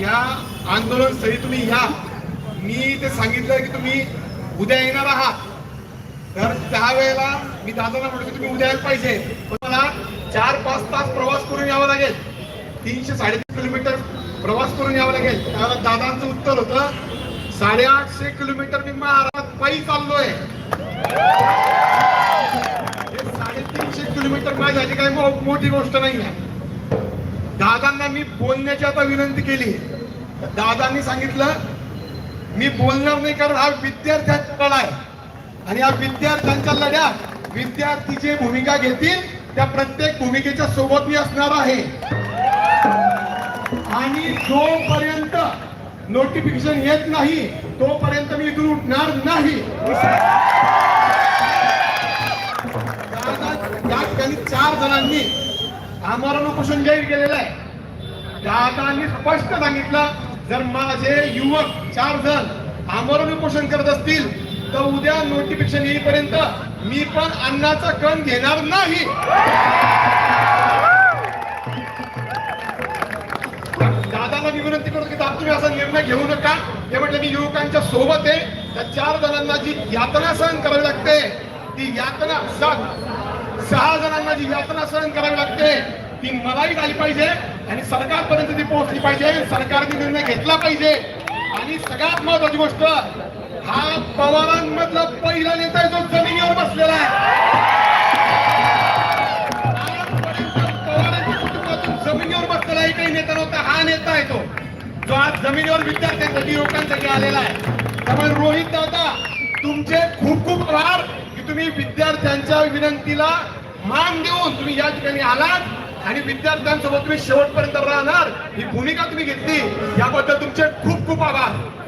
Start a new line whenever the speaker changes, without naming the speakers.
या आंदोलन स्थळी तुम्ही या. मी ते सांगितलं की तुम्ही उद्या येणार आहात. तर त्या वेळेला मी दादाला म्हणतो की तुम्ही उद्या यायला पाहिजे. मला चार पाच तास प्रवास करून यावं लागेल. तीनशे साडेतीन किलोमीटर प्रवास करून यावं लागेल. त्यावेळेला दादांचं उत्तर होतं साडेआठशे किलोमीटर मी महाराज पायी चाललोय. साडेतीनशे किलोमीटर माझ्यासाठी काही मो- मोठी गोष्ट नाही आहे दादांना मी बोलण्याची आता विनंती केली. दादांनी सांगितलं मी बोलणार नाही कारण हा विद्यार्थ्यांचा लढा आहे. आणि या विद्यार्थ्यांच्या लढ्यात विद्यार्थी जे भूमिका घेतील त्या प्रत्येक भूमिकेच्या सोबत मी असणार आहे. आणि जोपर्यंत नोटिफिकेशन येत नाही तोपर्यंत मी इथून उठणार नाही. या ठिकाणी चार जणांनी आमरण उपोषण जाहीर केलेलं आहे. दादांनी स्पष्ट सांगितलं जर माझे युवक चार जण आमरण उपोषण करत असतील तर उद्या नोटिफिकेशन येईपर्यंत मी पण अन्नाचा कण घेणार नाही. दादाला मी विनंती करतो की दादा तुम्ही असा निर्णय घेऊ नका. हे म्हटलं मी युवकांच्या सोबत आहे. त्या चार जणांना जी यातना सहन करावी लागते ती यातना सहा जणांना जी यातना सहन करावी लागते ती मलाही झाली पाहिजे आणि सरकारपर्यंत ती पोहोचली पाहिजे. सरकारने निर्णय घेतला पाहिजे. आणि सगळ्यात महत्वाची गोष्ट हा पवारांमधला पहिला नेता आहे जो जमिनीवर बसलेला आहे. कुटुंबातून जमिनीवर बसलेला काही नेता नव्हता हा नेता आहे तो. जो आज जमिनीवर विद्यार्थ्यांसाठी युवकांसाठी आलेला आहे. त्यामुळे रोहित दादा तुमचे खूप खूप आभार की तुम्ही विद्यार्थ्यांच्या विनंतीला मान देऊन तुम्ही या ठिकाणी आलात. आणि विद्यार्थ्यांसोबत तुम्ही शेवटपर्यंत राहणार. ही भूमिका तुम्ही घेतली. याबद्दल तुमचे खूप खूप आभार.